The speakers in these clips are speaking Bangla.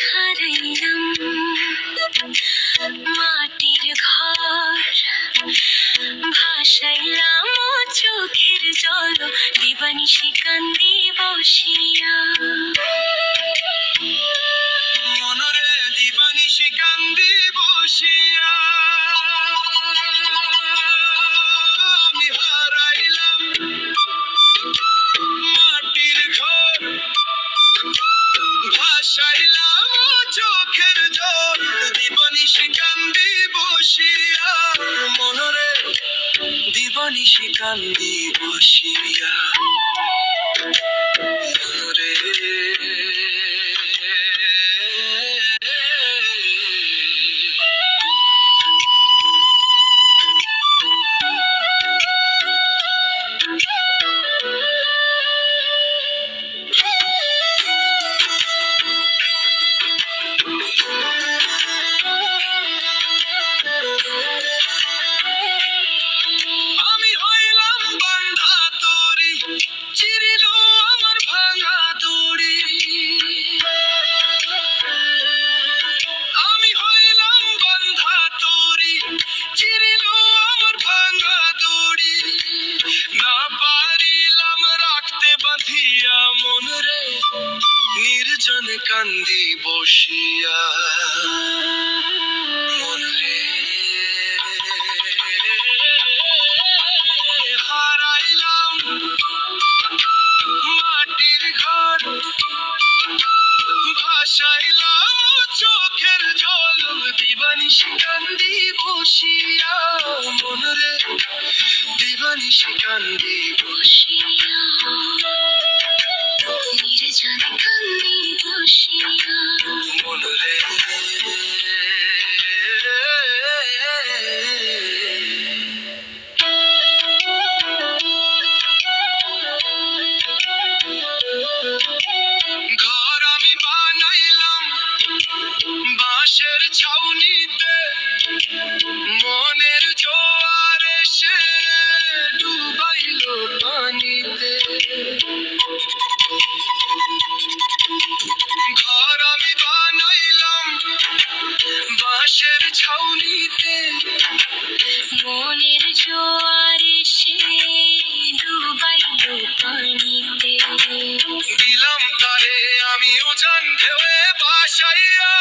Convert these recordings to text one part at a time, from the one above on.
হারাইলাম মাটির ঘর ভাসাইলাম চোখের জল দিবানিশি কান্দি বসিয়া ভাসাইলাম চোখের জল দিবানিশি কান্দি বসিয়া মনরে দিবানিশি কান্দি বসিয়া। চিরিল আমার ভাঙা দড়ি। না পারিলাম রাখতে বাঁধিয়া মন রে নির্জন কান্দি বসিয়া। মন রে বসিয়া মন রে দিবানিশি কান্দি বসিয়া। নির্জন কান্দি বসিয়া। মন রে ঘর আমি বানাইলাম বাঁশের ছাউনিতে বাঁশের ছাউনিতে মনের জোয়ারে সে ডুবাইল পানিতে দিলাম তারে আমি উজান ঢেউয়ে বাসাইয়া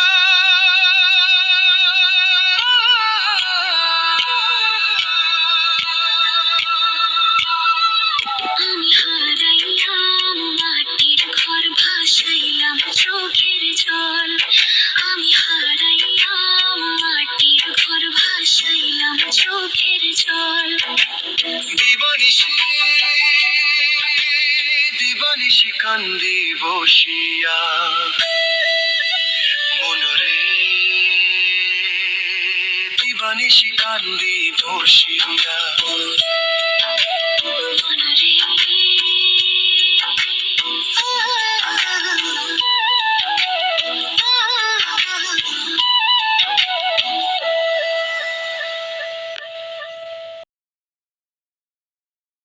দিবানিশি কান্দি বসিয়া মনরে দিবানিশি কান্দি বসিয়া